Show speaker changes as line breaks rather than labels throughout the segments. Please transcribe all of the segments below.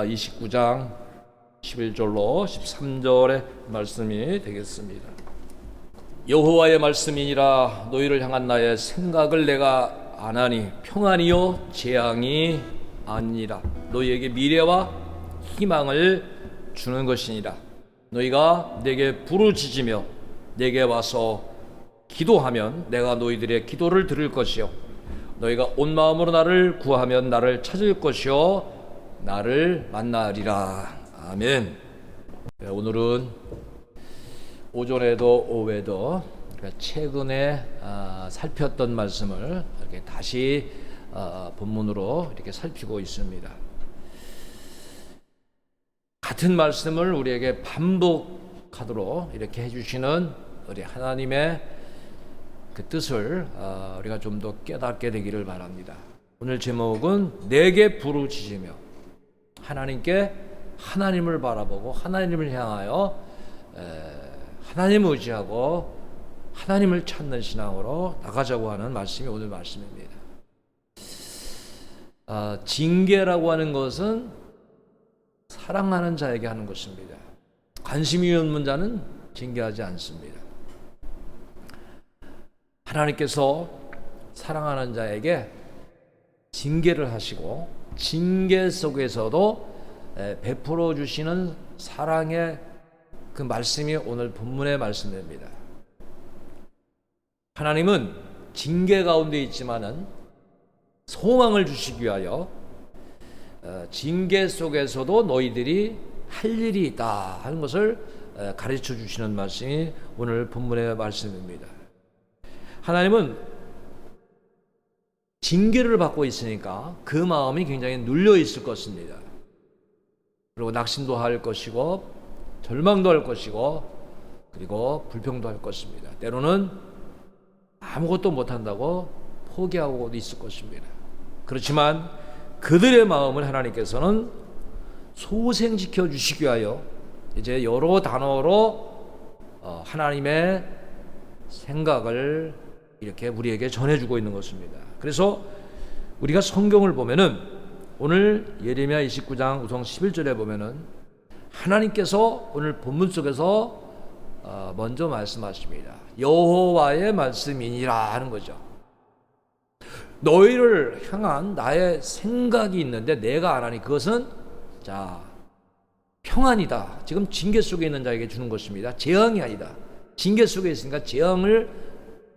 예레미야 29장 11절로 13절의 말씀이 되겠습니다. 여호와의 말씀이니라. 너희를 향한 나의 생각을 내가 안하니 평안이요 재앙이 아니라. 너희에게 미래와 희망을 주는 것이니라. 너희가 내게 부르짖으며 내게 와서 기도하면 내가 너희들의 기도를 들을 것이요. 너희가 온 마음으로 나를 구하면 나를 찾을 것이요 나를 만나리라 아멘 네, 오늘은 오전에도 오후에도 최근에 아, 살폈던 말씀을 이렇게 다시 아, 본문으로 이렇게 살피고 있습니다. 같은 말씀을 우리에게 반복하도록 이렇게 해주시는 우리 하나님의 그 뜻을 아, 우리가 좀 더 깨닫게 되기를 바랍니다. 오늘 제목은 내게 부르짖으며 하나님께 하나님을 바라보고 하나님을 향하여 에, 하나님을 의지하고 하나님을 찾는 신앙으로 나가자고 하는 말씀이 오늘 말씀입니다. 아, 징계라고 하는 것은 사랑하는 자에게 하는 것입니다. 관심이 없는 자는 징계하지 않습니다. 하나님께서 사랑하는 자에게 징계를 하시고 징계 속에서도 베풀어 주시는 사랑의 그 말씀이 오늘 본문의 말씀입니다. 하나님은 징계 가운데 있지만은 소망을 주시기 위하여 어, 징계 속에서도 너희들이 할 일이 있다 하는 것을 가르쳐 주시는 말씀이 오늘 본문의 말씀입니다. 하나님은 징계를 받고 있으니까 그 마음이 굉장히 눌려 있을 것입니다. 그리고 낙심도 할 것이고 절망도 할 것이고 그리고 불평도 할 것입니다. 때로는 아무것도 못한다고 포기하고도 있을 것입니다. 그렇지만 그들의 마음을 하나님께서는 소생시켜 주시기 위하여 이제 여러 단어로 어, 하나님의 생각을 이렇게 우리에게 전해주고 있는 것입니다. 그래서 우리가 성경을 보면은 오늘 예레미야 29장 우선 11절에 보면은 하나님께서 오늘 본문 속에서 어, 먼저 말씀하십니다. 여호와의 말씀이니라 하는 거죠. 너희를 향한 나의 생각이 있는데 내가 안 하니 그것은 자 평안이다. 지금 징계 속에 있는 자에게 주는 것입니다. 재앙이 아니다. 징계 속에 있으니까 재앙을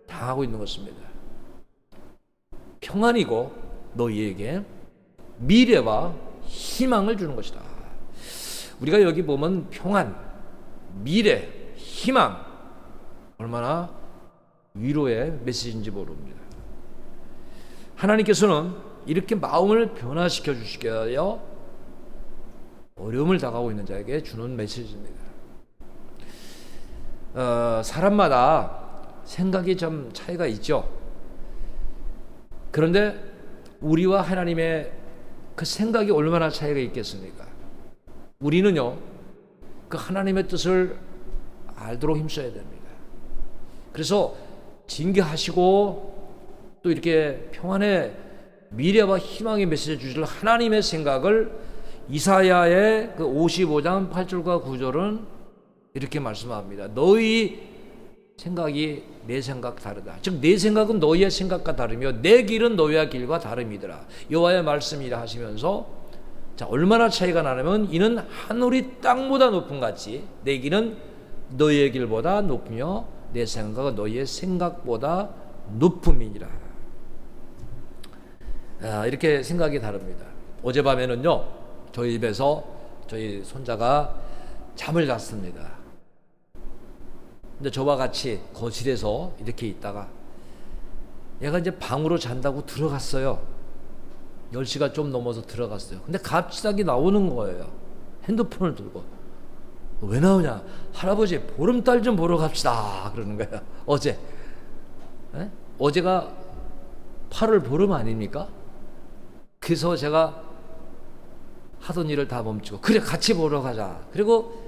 당하고 있는 것입니다. 평안이고 너희에게 미래와 희망을 주는 것이다. 우리가 여기 보면 평안, 미래, 희망 얼마나 위로의 메시지인지 모릅니다. 하나님께서는 이렇게 마음을 변화시켜 주시게 하여 어려움을 당하고 있는 자에게 주는 메시지입니다. 어, 사람마다 생각이 좀 차이가 있죠. 그런데 우리와 하나님의 그 생각이 얼마나 차이가 있겠습니까? 우리는요, 그 하나님의 뜻을 알도록 힘써야 됩니다. 그래서 징계하시고 또 이렇게 평안의 미래와 희망의 메시지 주실 하나님의 생각을 이사야의 그 55장 8절과 9절은 이렇게 말씀합니다. 너희 생각이 내 생각 다르다. 즉 내 생각은 너희의 생각과 다르며 내 길은 너희의 길과 다름이더라. 여호와의 말씀이라 하시면서 자 얼마나 차이가 나냐면 이는 하늘이 땅보다 높은 같이 내 길은 너희의 길보다 높으며 내 생각은 너희의 생각보다 높음이니라. 아, 이렇게 생각이 다릅니다. 어젯밤에는요 저희 집에서 저희 손자가 잠을 잤습니다. 근데 저와 같이 거실에서 이렇게 있다가 얘가 이제 방으로 잔다고 들어갔어요. 10시가 좀 넘어서 들어갔어요. 근데 갑자기 나오는 거예요. 핸드폰을 들고. 왜 나오냐? 할아버지, 보름달 좀 보러 갑시다. 그러는 거예요. 어제. 에? 어제가 8월 보름 아닙니까? 그래서 제가 하던 일을 다 멈추고, 그래, 같이 보러 가자. 그리고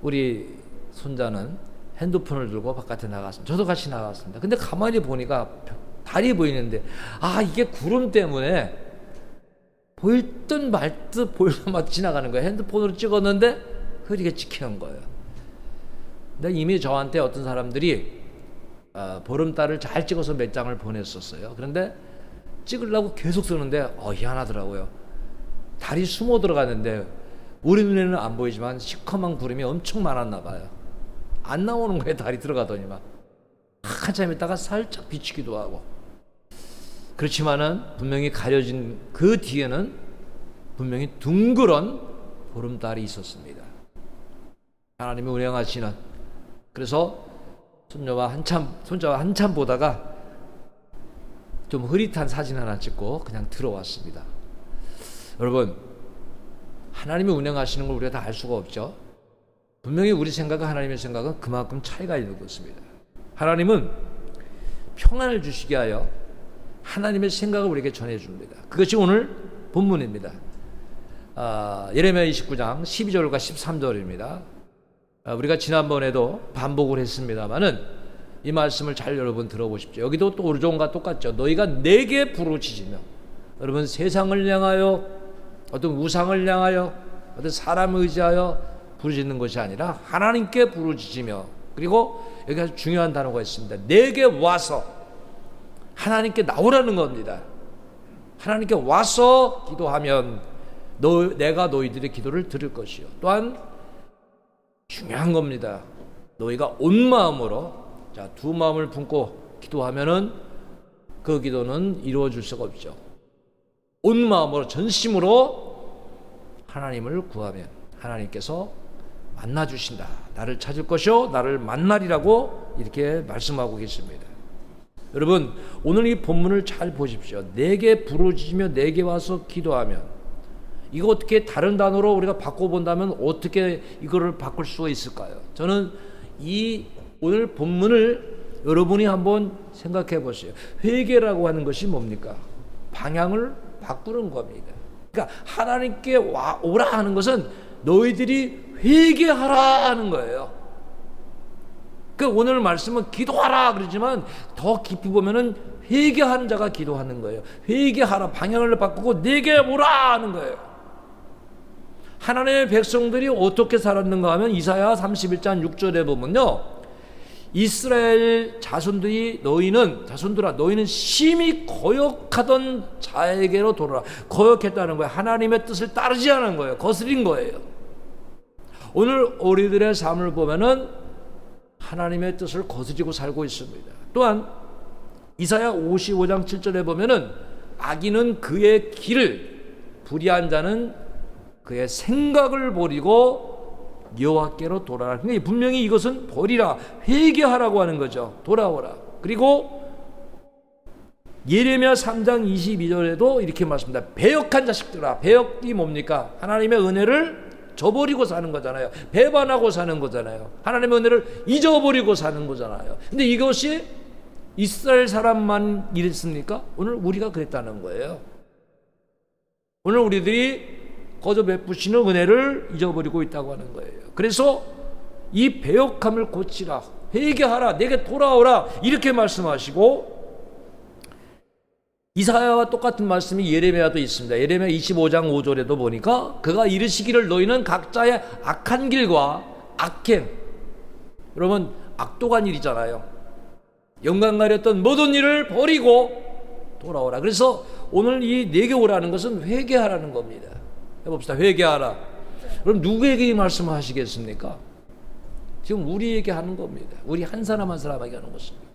우리 손자는 핸드폰을 들고 바깥에 나갔습니다. 저도 같이 나갔습니다. 근데 가만히 보니까 달이 보이는데 아 이게 구름 때문에 보일 듯 말듯 보일만 지나가는 거예요. 핸드폰으로 찍었는데 흐리게 찍히는 거예요. 근데 이미 저한테 어떤 사람들이 어, 보름달을 잘 찍어서 몇 장을 보냈었어요. 그런데 찍으려고 계속 쓰는데 어, 희한하더라고요. 달이 숨어 들어갔는데 우리 눈에는 안 보이지만 시커먼 구름이 엄청 많았나 봐요. 안 나오는 거예요. 달이 들어가더니만 한참 있다가 살짝 비치기도 하고 그렇지만은 분명히 가려진 그 뒤에는 분명히 둥그런 보름달이 있었습니다. 하나님이 운행하시는 그래서 손녀와 한참 손자와 한참 보다가 좀 흐릿한 사진 하나 찍고 그냥 들어왔습니다. 여러분 하나님이 운행하시는 걸 우리가 다 알 수가 없죠. 분명히 우리 생각과 하나님의 생각은 그만큼 차이가 있는 것입니다. 하나님은 평안을 주시게 하여 하나님의 생각을 우리에게 전해줍니다. 그것이 오늘 본문입니다. 아, 예레미야 29장 12절과 13절입니다. 아, 우리가 지난번에도 반복을 했습니다만은 이 말씀을 잘 여러분 들어보십시오. 여기도 또 오르종과 똑같죠. 너희가 내게 부르짖으며 여러분 세상을 향하여 어떤 우상을 향하여 어떤 사람을 의지하여 부르짖는 것이 아니라 하나님께 부르짖으며 그리고 여기 아주 중요한 단어가 있습니다. 내게 와서 하나님께 나오라는 겁니다. 하나님께 와서 기도하면 너, 내가 너희들의 기도를 들을 것이요. 또한 중요한 겁니다. 너희가 온 마음으로 자, 두 마음을 품고 기도하면은 그 기도는 이루어질 수가 없죠. 온 마음으로 전심으로 하나님을 구하면 하나님께서 만나 주신다. 나를 찾을 것이요 나를 만나리라고 이렇게 말씀하고 계십니다. 여러분, 오늘 이 본문을 잘 보십시오. 내게 부르짖으며 내게 와서 기도하면 이거 어떻게 다른 단어로 우리가 바꿔 본다면 어떻게 이거를 바꿀 수가 있을까요? 저는 이 오늘 본문을 여러분이 한번 생각해 보세요. 회개라고 하는 것이 뭡니까? 방향을 바꾸는 겁니다. 그러니까 하나님께 와 오라 하는 것은 너희들이 회개하라 하는 거예요. 그 오늘 말씀은 기도하라 그러지만 더 깊이 보면은 회개하는 자가 기도하는 거예요. 회개하라 방향을 바꾸고 내게 오라 하는 거예요. 하나님의 백성들이 어떻게 살았는가 하면 이사야 31장 6절에 보면요. 이스라엘 자손들이 너희는 자손들아 너희는 심히 거역하던 자에게로 돌아라. 거역했다는 거예요. 하나님의 뜻을 따르지 않은 거예요. 거스린 거예요. 오늘 우리들의 삶을 보면은 하나님의 뜻을 거스리고 살고 있습니다. 또한 이사야 55장 7절에 보면은 악인은 그의 길을 불의한 자는 그의 생각을 버리고 여호와께로 돌아라. 근데 분명히 이것은 버리라, 회개하라고 하는 거죠. 돌아오라. 그리고 예레미야 3장 22절에도 이렇게 말씀합니다. 배역한 자식들아. 배역이 뭡니까? 하나님의 은혜를 저버리고 사는 거잖아요. 배반하고 사는 거잖아요. 하나님의 은혜를 잊어버리고 사는 거잖아요. 근데 이것이 이스라엘 사람만 이랬습니까? 오늘 우리가 그랬다는 거예요. 오늘 우리들이 거저 베푸시는 은혜를 잊어버리고 있다고 하는 거예요. 그래서 이 배역함을 고치라, 회개하라, 내게 돌아오라 이렇게 말씀하시고 이사야와 똑같은 말씀이 예레미야도 있습니다. 예레미야 25장 5절에도 보니까 그가 이르시기를 너희는 각자의 악한 길과 악행 여러분 악독한 일이잖아요. 영광 가렸던 모든 일을 버리고 돌아오라. 그래서 오늘 이 내게 오라는 것은 회개하라는 겁니다. 해봅시다. 회개하라. 그럼 누구에게 이 말씀을 하시겠습니까? 지금 우리에게 하는 겁니다. 우리 한 사람 한 사람에게 하는 것입니다.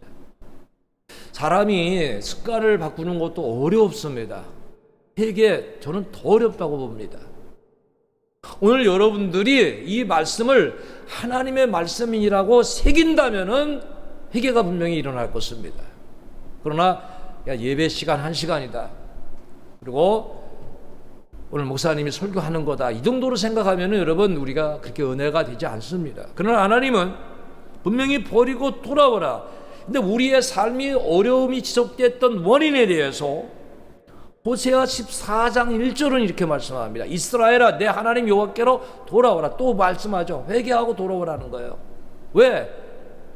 사람이 습관을 바꾸는 것도 어렵습니다. 회개 저는 더 어렵다고 봅니다. 오늘 여러분들이 이 말씀을 하나님의 말씀이라고 새긴다면은 회개가 분명히 일어날 것입니다. 그러나 야, 예배 시간 한 시간이다. 그리고 오늘 목사님이 설교하는 거다. 이 정도로 생각하면 여러분 우리가 그렇게 은혜가 되지 않습니다. 그러나 하나님은 분명히 버리고 돌아오라. 근데 우리의 삶이 어려움이 지속됐던 원인에 대해서 호세아 14장 1절은 이렇게 말씀합니다. 이스라엘아 내 하나님 여호와께로 돌아오라. 또 말씀하죠. 회개하고 돌아오라는 거예요. 왜?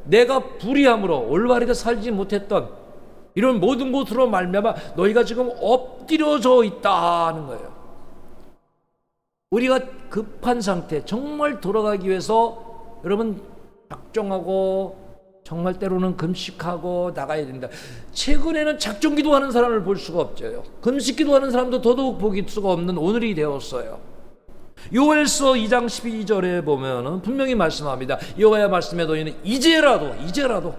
내가 불의함으로 올바르게 살지 못했던 이런 모든 것으로 말미암아 너희가 지금 엎드려져 있다 하는 거예요. 우리가 급한 상태, 정말 돌아가기 위해서 여러분 작정하고 정말 때로는 금식하고 나가야 된다. 최근에는 작정 기도하는 사람을 볼 수가 없죠. 금식 기도하는 사람도 더더욱 보기 수가 없는 오늘이 되었어요. 요엘서 2장 12절에 보면은 분명히 말씀합니다. 여호와의 말씀에 너희는 이제라도 이제라도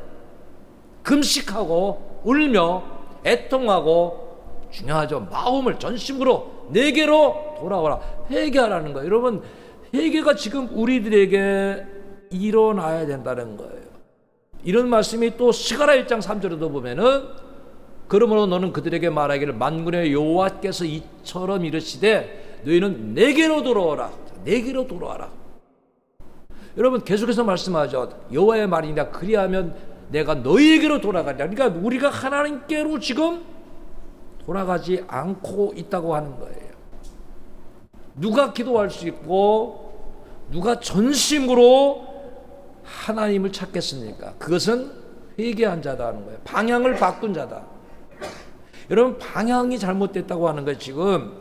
금식하고 울며 애통하고 중요하죠. 마음을 전심으로 내게로 돌아오라. 회개하라는 거예요. 여러분, 회개가 지금 우리들에게 일어나야 된다는 거예요. 이런 말씀이 또 시가라 1장 3절에도 보면은 그러므로 너는 그들에게 말하기를 만군의 여호와께서 이처럼 이르시되 너희는 내게로 돌아오라. 내게로 돌아와라. 여러분 계속해서 말씀하죠. 여호와의 말이냐 그리하면 내가 너희에게로 돌아가냐. 그러니까 우리가 하나님께로 지금 돌아가지 않고 있다고 하는 거예요. 누가 기도할 수 있고 누가 전심으로 하나님을 찾겠습니까? 그것은 회개한 자다 하는 거예요. 방향을 바꾼 자다. 여러분 방향이 잘못됐다고 하는 거예요. 지금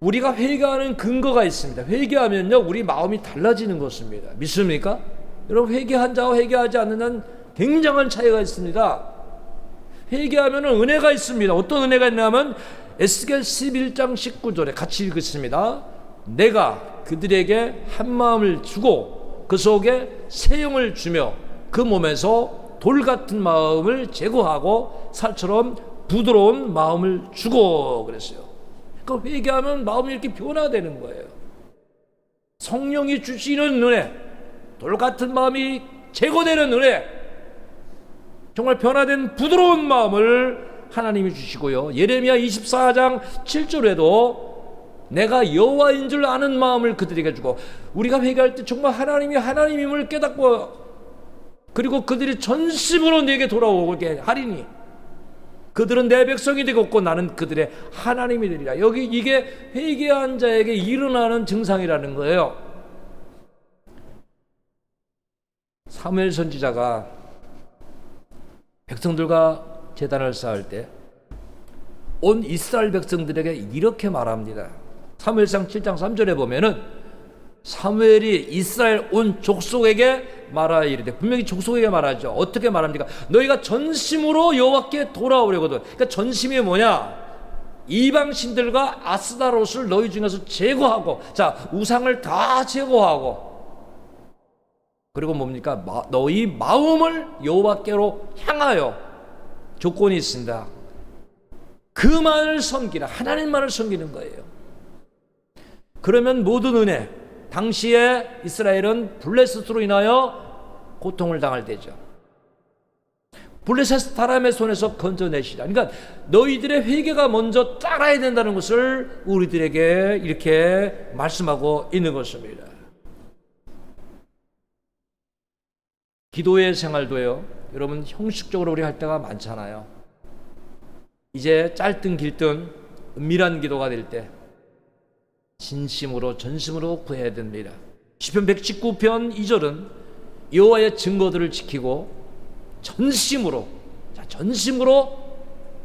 우리가 회개하는 근거가 있습니다. 회개하면요 우리 마음이 달라지는 것입니다. 믿습니까? 여러분 회개한 자와 회개하지 않는 자는 굉장한 차이가 있습니다. 회개하면 은혜가 있습니다. 어떤 은혜가 있냐면 에스겔 11장 19절에 같이 읽겠습니다. 내가 그들에게 한 마음을 주고 그 속에 새 영을 주며 그 몸에서 돌 같은 마음을 제거하고 살처럼 부드러운 마음을 주고 그랬어요. 그 회개하면 마음이 이렇게 변화되는 거예요. 성령이 주시는 은혜, 돌 같은 마음이 제거되는 은혜, 정말 변화된 부드러운 마음을 하나님이 주시고요. 예레미야 24장 7절에도 내가 여호와인 줄 아는 마음을 그들에게 주고 우리가 회개할 때 정말 하나님이 하나님임을 깨닫고 그리고 그들이 전심으로 내게 돌아오게 하리니 그들은 내 백성이 되겠고 나는 그들의 하나님이 되리라. 여기 이게 회개한 자에게 일어나는 증상이라는 거예요. 사무엘 선지자가 백성들과 재단을 쌓을 때 온 이스라엘 백성들에게 이렇게 말합니다. 사무엘상 7장 3절에 보면은 사무엘이 이스라엘 온 족속에게 말하여 이르되 분명히 족속에게 말하죠. 어떻게 말합니까? 너희가 전심으로 여호와께 돌아오려거든. 그러니까 전심이 뭐냐? 이방 신들과 아스다롯을 너희 중에서 제거하고 자 우상을 다 제거하고 그리고 뭡니까? 마, 너희 마음을 여호와께로 향하여 조건이 있습니다. 그만을 섬기라. 하나님만을 섬기는 거예요. 그러면 모든 은혜, 당시에 이스라엘은 블레셋으로 인하여 고통을 당할 때죠. 블레셋 사람의 손에서 건져내시라. 그러니까 너희들의 회개가 먼저 따라야 된다는 것을 우리들에게 이렇게 말씀하고 있는 것입니다. 기도의 생활도요. 여러분 형식적으로 우리 할 때가 많잖아요. 이제 짧든 길든 은밀한 기도가 될 때 진심으로 전심으로 구해야 됩니다. 시편 119편 2절은 여호와의 증거들을 지키고 전심으로 자, 전심으로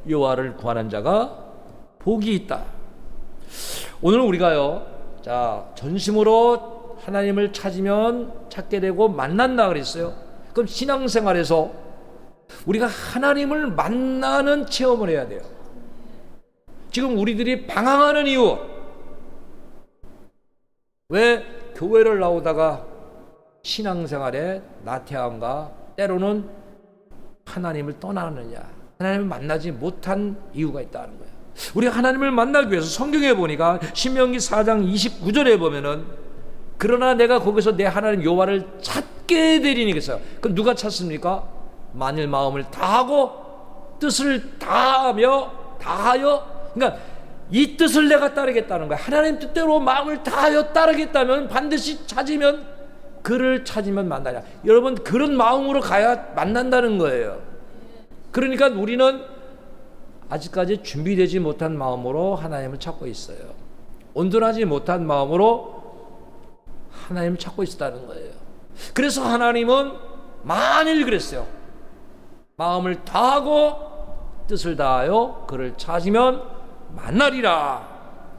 여호와를 구하는 자가 복이 있다. 오늘 우리가요. 자, 전심으로 하나님을 찾으면 찾게 되고 만난다 그랬어요. 그럼 신앙생활에서 우리가 하나님을 만나는 체험을 해야 돼요. 지금 우리들이 방황하는 이유. 왜 교회를 나오다가 신앙생활에 나태함과 때로는 하나님을 떠나느냐. 하나님을 만나지 못한 이유가 있다는 거예요. 우리 하나님을 만나기 위해서 성경에 보니까 신명기 4장 29절에 보면은 그러나 내가 거기서 내 하나님 여호와를 찾 그랬어요. 그럼 누가 찾습니까? 만일 마음을 다하고 뜻을 다하며 다하여 그러니까 이 뜻을 내가 따르겠다는 거야. 하나님 뜻대로 마음을 다하여 따르겠다면 반드시 찾으면 그를 찾으면 만나냐. 여러분 그런 마음으로 가야 만난다는 거예요. 그러니까 우리는 아직까지 준비되지 못한 마음으로 하나님을 찾고 있어요. 온전하지 못한 마음으로 하나님을 찾고 있다는 거예요. 그래서 하나님은 만일 그랬어요. 마음을 다하고 뜻을 다하여 그를 찾으면 만나리라.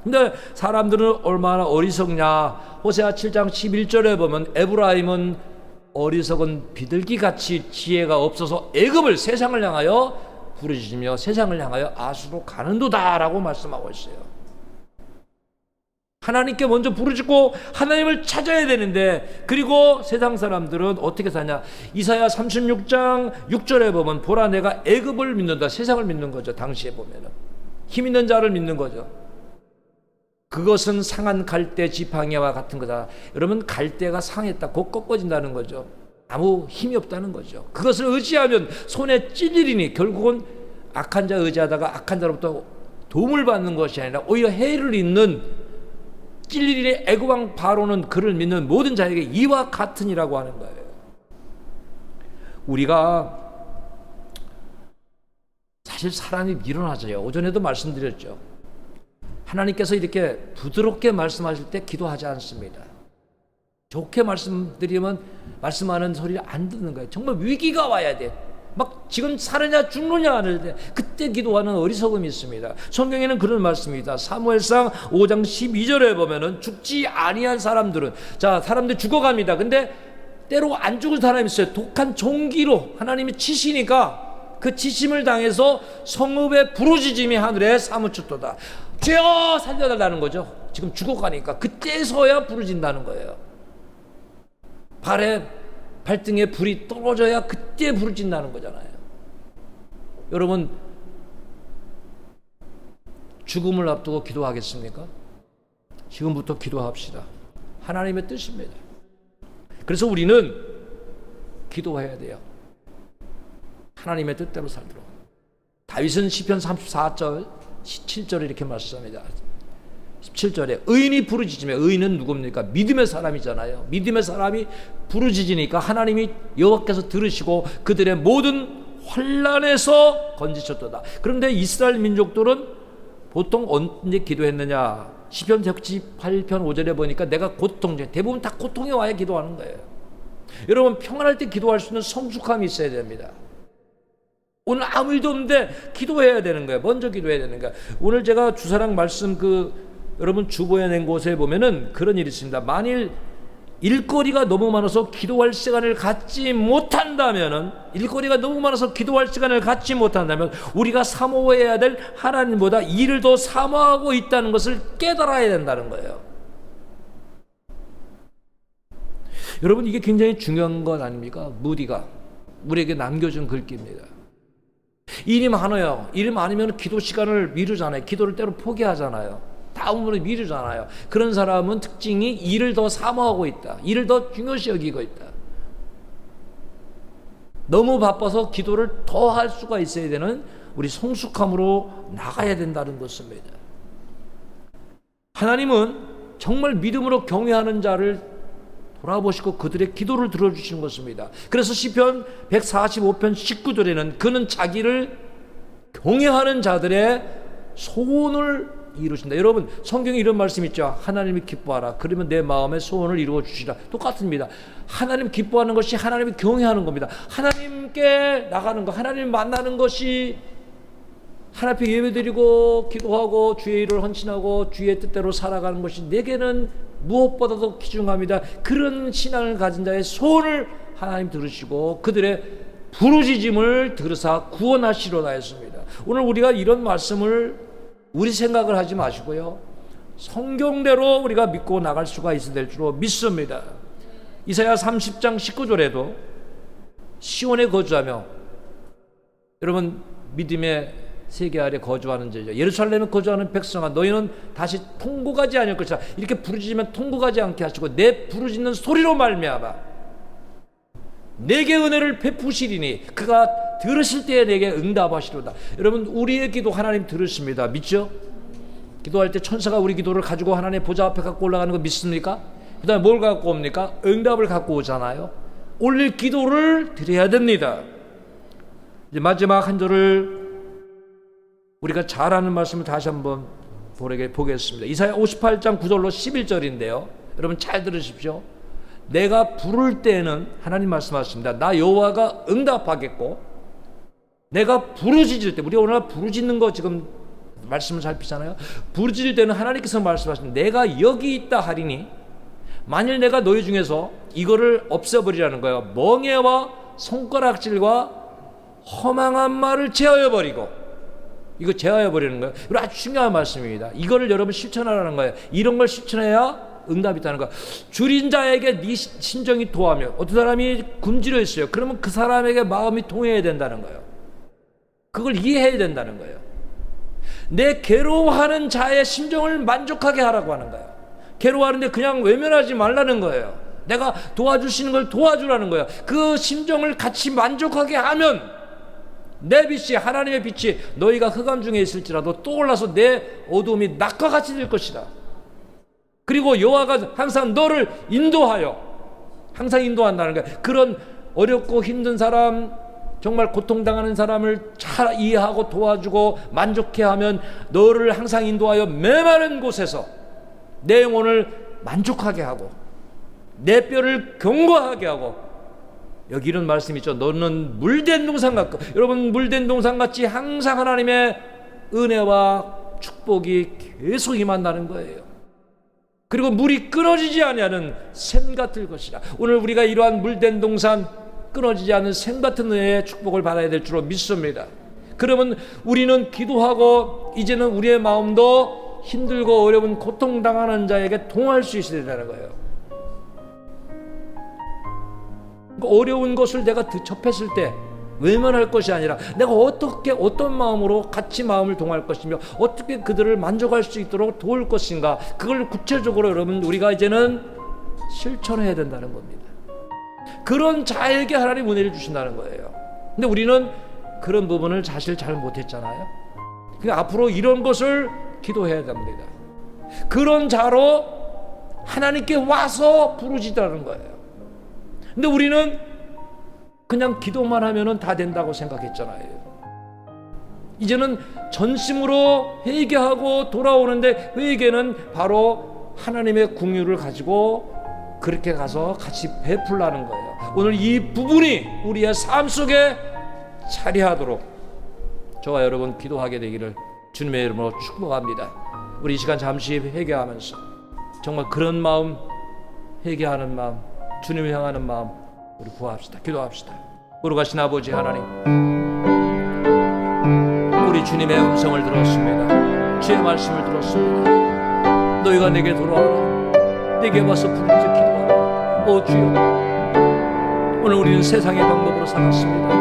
근데 사람들은 얼마나 어리석냐. 호세아 7장 11절에 보면 에브라임은 어리석은 비둘기 같이 지혜가 없어서 애굽을 세상을 향하여 부르짖으며 세상을 향하여 아수로 가는도다라고 말씀하고 있어요. 하나님께 먼저 부르짖고 하나님을 찾아야 되는데 그리고 세상 사람들은 어떻게 사냐? 이사야 36장 6절에 보면 보라 내가 애굽을 믿는다. 세상을 믿는 거죠. 당시에 보면은 힘 있는 자를 믿는 거죠. 그것은 상한 갈대 지팡이와 같은 거다. 여러분 갈대가 상했다. 곧 꺾어진다는 거죠. 아무 힘이 없다는 거죠. 그것을 의지하면 손에 찔리리니 결국은 악한 자 의지하다가 악한 자로부터 도움을 받는 것이 아니라 오히려 해를 입는 찔리리니 애고왕 바로는 그를 믿는 모든 자에게 이와 같으니라고 하는 거예요. 우리가 사실 사람이 밀어나져요. 오전에도 말씀드렸죠. 하나님께서 이렇게 부드럽게 말씀하실 때 기도하지 않습니다. 좋게 말씀드리면 말씀하는 소리를 안 듣는 거예요. 정말 위기가 와야 돼. 막 지금 사느냐 죽느냐 하는데 그때 기도하는 어리석음이 있습니다. 성경에는 그런 말씀입니다. 사무엘상 5장 12절에 보면은 죽지 아니한 사람들은 자 사람들 죽어갑니다. 근데 때로 안 죽을 사람이 있어요. 독한 종기로 하나님이 치시니까 그 치심을 당해서 성읍의 부르짖음이 하늘에 사무쳤도다. 죄여 살려달라는 거죠. 지금 죽어가니까 그때서야 부르진다는 거예요. 발에 발등에 불이 떨어져야 그때 부르진다는 거잖아요. 여러분 죽음을 앞두고 기도하겠습니까? 지금부터 기도합시다. 하나님의 뜻입니다. 그래서 우리는 기도해야 돼요. 하나님의 뜻대로 살도록. 다윗은 시편 34절 17절에 이렇게 말씀합니다. 17절에 의인이 부르짖으며 의인은 누굽니까? 믿음의 사람이잖아요. 믿음의 사람이 부르짖으니까 하나님이 여호와께서 들으시고 그들의 모든 환란에서 건지셨도다. 그런데 이스라엘 민족들은 보통 언제 기도했느냐? 시편 118편 5절에 보니까 내가 고통 대부분 다 고통에 와야 기도하는 거예요. 여러분 평안할 때 기도할 수 있는 성숙함이 있어야 됩니다. 오늘 아무 일도 없는데 기도해야 되는 거예요. 먼저 기도해야 되는 거예요. 오늘 제가 주사랑 말씀 그 여러분 주보해 낸 곳에 보면은 그런 일이 있습니다. 만일 일거리가 너무 많아서 기도할 시간을 갖지 못한다면은 일거리가 너무 많아서 기도할 시간을 갖지 못한다면 우리가 사모해야 될 하나님보다 일을 더 사모하고 있다는 것을 깨달아야 된다는 거예요. 여러분 이게 굉장히 중요한 것 아닙니까? 무디가 우리에게 남겨준 글귀입니다. 일이 많아요. 일이 많으면 기도 시간을 미루잖아요. 기도를 때로 포기하잖아요. 다음으로 미루잖아요. 그런 사람은 특징이 일을 더 사모하고 있다. 일을 더 중요시 여기고 있다. 너무 바빠서 기도를 더 할 수가 있어야 되는 우리 성숙함으로 나가야 된다는 것입니다. 하나님은 정말 믿음으로 경외하는 자를 돌아보시고 그들의 기도를 들어주시는 것입니다. 그래서 시편 145편 19절에는 그는 자기를 경외하는 자들의 소원을 이루신다. 여러분 성경에 이런 말씀 있죠. 하나님이 기뻐하라. 그러면 내 마음의 소원을 이루어 주시라. 똑같습니다. 하나님 기뻐하는 것이 하나님이 경외하는 겁니다. 하나님께 나가는 것, 하나님 만나는 것이 하나님 앞에 예배드리고 기도하고 주의 일을 헌신하고 주의 뜻대로 살아가는 것이 내게는 무엇보다도 귀중합니다. 그런 신앙을 가진 자의 소원을 하나님 들으시고 그들의 부르짖음을 들으사 구원하시로다 했습니다. 오늘 우리가 이런 말씀을 우리 생각을 하지 마시고요. 성경대로 우리가 믿고 나갈 수가 있어야 될 줄로 믿습니다. 이사야 30장 19절에도 시온에 거주하며 여러분 믿음의 세계 아래 거주하는 자죠. 예루살렘에 거주하는 백성아 너희는 다시 통곡하지 않을 것이다. 이렇게 부르짖으면 통곡하지 않게 하시고 내 부르짖는 소리로 말미암아 내게 은혜를 베푸시리니 그가 들으실 때에 내게 응답하시로다. 여러분 우리의 기도 하나님 들으십니다. 믿죠? 기도할 때 천사가 우리 기도를 가지고 하나님 보좌 앞에 갖고 올라가는 거 믿습니까? 그 다음에 뭘 갖고 옵니까? 응답을 갖고 오잖아요. 올릴 기도를 드려야 됩니다. 이제 마지막 한 절을 우리가 잘 아는 말씀을 다시 한번 보겠습니다. 이사야 58장 9절로 11절인데요. 여러분 잘 들으십시오. 내가 부를 때는 하나님 말씀하십니다. 나 여호와가 응답하겠고 내가 부르짖을 때 우리 오늘 부르짖는 거 지금 말씀을 살피잖아요. 부르짖을 때는 하나님께서 말씀하시는 내가 여기 있다 하리니 만일 내가 너희 중에서 이거를 없애버리라는 거예요. 멍해와 손가락질과 허망한 말을 제하여 버리고 이거 제하여 버리는 거예요. 이거 아주 중요한 말씀입니다. 이거를 여러분 실천하라는 거예요. 이런 걸 실천해야 응답이 있다는 거야. 줄인 자에게 네 심정이 통하면 어떤 사람이 굶주려 있어요. 그러면 그 사람에게 마음이 통해야 된다는 거예요. 그걸 이해해야 된다는 거예요. 내 괴로워하는 자의 심정을 만족하게 하라고 하는 거예요. 괴로워하는데 그냥 외면하지 말라는 거예요. 내가 도와주시는 걸 도와주라는 거예요. 그 심정을 같이 만족하게 하면 내 빛이 하나님의 빛이 너희가 흑암 중에 있을지라도 떠올라서 내 어두움이 낙과 같이 될 것이다. 그리고 여호와가 항상 너를 인도하여 항상 인도한다는 거예요. 그런 어렵고 힘든 사람 정말 고통당하는 사람을 잘 이해하고 도와주고 만족해 하면 너를 항상 인도하여 메마른 곳에서 내 영혼을 만족하게 하고 내 뼈를 견고하게 하고 여기 이런 말씀 있죠. 너는 물된 동산 같고 여러분 물된 동산 같이 항상 하나님의 은혜와 축복이 계속 임한다는 거예요. 그리고 물이 끊어지지 아니하는 샘 같을 것이라. 오늘 우리가 이러한 물된 동산 끊어지지 않는 샘 같은 은혜의 축복을 받아야 될 줄로 믿습니다. 그러면 우리는 기도하고 이제는 우리의 마음도 힘들고 어려운 고통 당하는 자에게 통할 수 있어야 된다는 거예요. 그 어려운 것을 내가 접했을 때 외면할 것이 아니라 내가 어떻게 어떤 마음으로 같이 마음을 동할 것이며 어떻게 그들을 만족할 수 있도록 도울 것인가 그걸 구체적으로 여러분 우리가 이제는 실천해야 된다는 겁니다. 그런 자에게 하나님 은혜를 주신다는 거예요. 근데 우리는 그런 부분을 사실 잘 못했잖아요. 그 앞으로 이런 것을 기도해야 됩니다. 그런 자로 하나님께 와서 부르짖다는 거예요. 근데 우리는 그냥 기도만 하면은 다 된다고 생각했잖아요. 이제는 전심으로 회개하고 돌아오는데 회개는 바로 하나님의 궁유를 가지고 그렇게 가서 같이 베풀라는 거예요. 오늘 이 부분이 우리의 삶 속에 자리하도록 저와 여러분 기도하게 되기를 주님의 이름으로 축복합니다. 우리 이 시간 잠시 회개하면서 정말 그런 마음 회개하는 마음 주님을 향하는 마음 우리 구합시다. 기도합시다. 우리가신 아버지 하나님 우리 주님의 음성을 들었습니다. 주의 말씀을 들었습니다. 너희가 내게 돌아와라. 내게 와서 부르짖어 기도 하라. 오 주여 오늘 우리는 세상의 방법으로 살았습니다.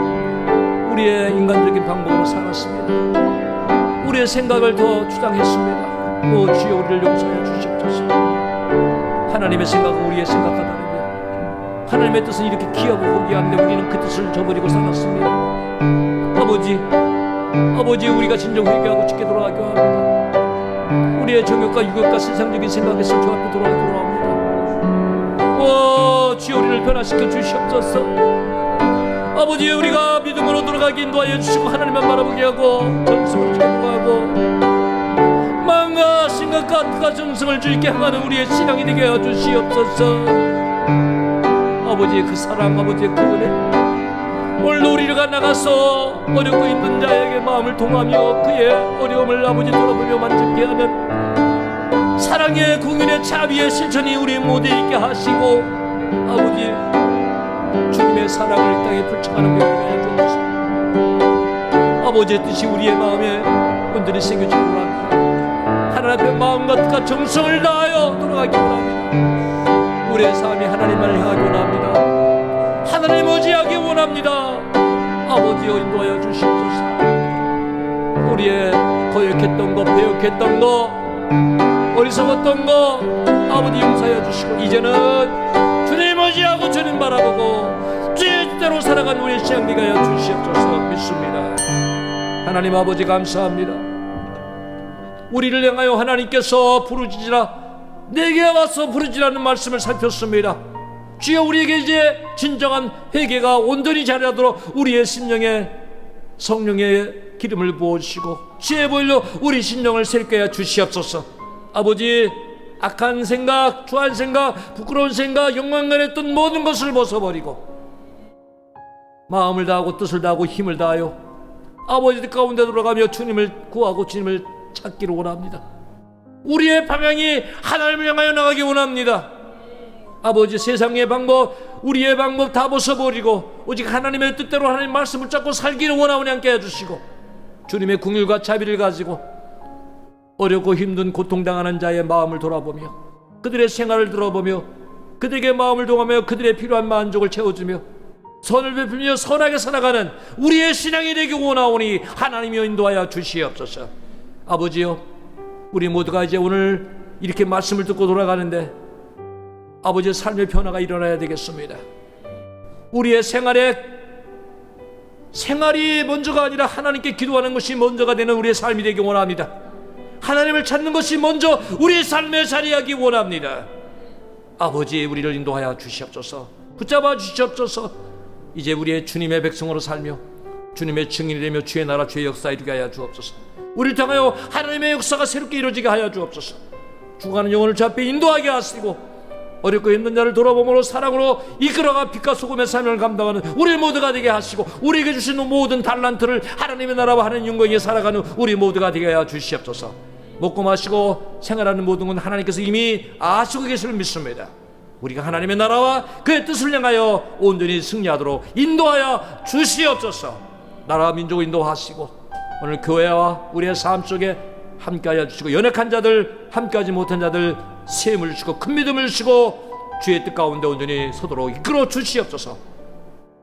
우리의 인간적인 방법으로 살았습니다. 우리의 생각을 더 주장했습니다. 오 주여 우리를 용서해 주시옵소서. 하나님의 생각은 우리의 생각과 다르며 하나님의 뜻은 이렇게 귀하고 고귀한데 우리는 그 뜻을 저버리고 살았습니다. 아버지, 아버지 우리가 진정 회개하고 죽게 돌아가게 합니다. 우리의 정욕과 유욕과 세상적인 생각에서 저 앞에 돌아가 돌아옵니다. 오, 주여 우리를 변화시켜 주시옵소서. 아버지 우리가 믿음으로 돌아가기 인도하여 주시고 하나님만 바라보게 하고 전승을 주게 하고 마음과 생각과 뜻과 정성을 주님께 향하는 우리의 신앙이 되게 하여 주시옵소서. 아버지의 그 사랑 아버지의 그 은혜 오늘도 우리가 나가서 어렵고 힘든 자에게 마음을 통하며 그의 어려움을 아버지 돌아보며 만족케 하는 사랑의 공연의 자비의 실천이 우리 모두에 있게 하시고 아버지 주님의 사랑을 이 땅에 불청하는 명령해 주옵소서 아버지의 뜻이 우리의 마음에 온전히 새겨지기 원합니다 하나님 앞에 마음과 뜻과 정성을 다하여 돌아가기 원합니다 우리의 삶이 하나님만을 향하기 원합니다. 하나님 의지하기 원합니다. 아버지여 인도하여 주시옵소서. 우리의 거역했던 것, 배역했던 것, 어리석었던 것, 아버지 용서해 주시고 이제는 주님 의지하고 주님 바라보고 주의 뜻대로 살아가는 우리의 시간비가 하여 주시옵소서 믿습니다. 하나님 아버지 감사합니다. 우리를 향하여 하나님께서 부르짖으라 내게 와서 부르짖으라는 말씀을 살폈습니다. 주여 우리에게 이제 진정한 회개가 온전히 자리하도록 우리의 심령에 성령의 기름을 부어주시고 지혜 보일로 우리 심령을 새롭게 해 주시옵소서. 아버지 악한 생각, 주한 생각, 부끄러운 생각, 영광간했던 모든 것을 벗어버리고 마음을 다하고 뜻을 다하고 힘을 다하여 아버지 뜻 가운데 돌아가며 주님을 구하고 주님을 찾기를 원합니다. 우리의 방향이 하나님을 향하여 나가기 원합니다. 아버지 세상의 방법, 우리의 방법 다 벗어버리고 오직 하나님의 뜻대로 하나님 말씀을 잡고 살기를 원하오니 함께 해주시고 주님의 궁율과 자비를 가지고 어렵고 힘든 고통당하는 자의 마음을 돌아보며 그들의 생활을 들어보며 그들에게 마음을 동하며 그들의 필요한 만족을 채워주며 선을 베풀며 선하게 살아가는 우리의 신앙이 되기 원하오니 하나님이 인도하여 주시옵소서. 아버지요 우리 모두가 이제 오늘 이렇게 말씀을 듣고 돌아가는데 아버지의 삶의 변화가 일어나야 되겠습니다. 우리의 생활에 생활이 먼저가 아니라 하나님께 기도하는 것이 먼저가 되는 우리의 삶이 되기 원합니다 하나님을 찾는 것이 먼저 우리의 삶에 자리하기 원합니다. 아버지 우리를 인도하여 주시옵소서. 붙잡아 주시옵소서. 이제 우리의 주님의 백성으로 살며 주님의 증인이 되며 주의 나라 주의 역사 이루게 하여 주옵소서. 우리를 통하여 하나님의 역사가 새롭게 이루어지게 하여 주옵소서. 죽어가는 영혼을 주 앞에 인도하게 하시고 어렵고 힘든 자를 돌아보므로 사랑으로 이끌어가 빛과 소금의 삶을 감당하는 우리 모두가 되게 하시고 우리에게 주신 모든 달란트를 하나님의 나라와 하나님 영광에 살아가는 우리 모두가 되게 하여 주시옵소서. 먹고 마시고 생활하는 모든 건 하나님께서 이미 아시고 계시를 믿습니다. 우리가 하나님의 나라와 그의 뜻을 향하여 온전히 승리하도록 인도하여 주시옵소서. 나라와 민족을 인도하시고 오늘 교회와 우리의 삶 속에 함께하여 주시고 연약한 자들 함께하지 못한 자들 세임을 주시고 큰 믿음을 주시고 주의 뜻 가운데 온전히 서도록 이끌어 주시옵소서.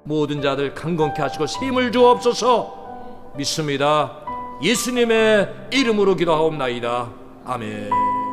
모든 자들 강건케 하시고 세임을 주옵소서. 믿습니다. 예수님의 이름으로 기도하옵나이다. 아멘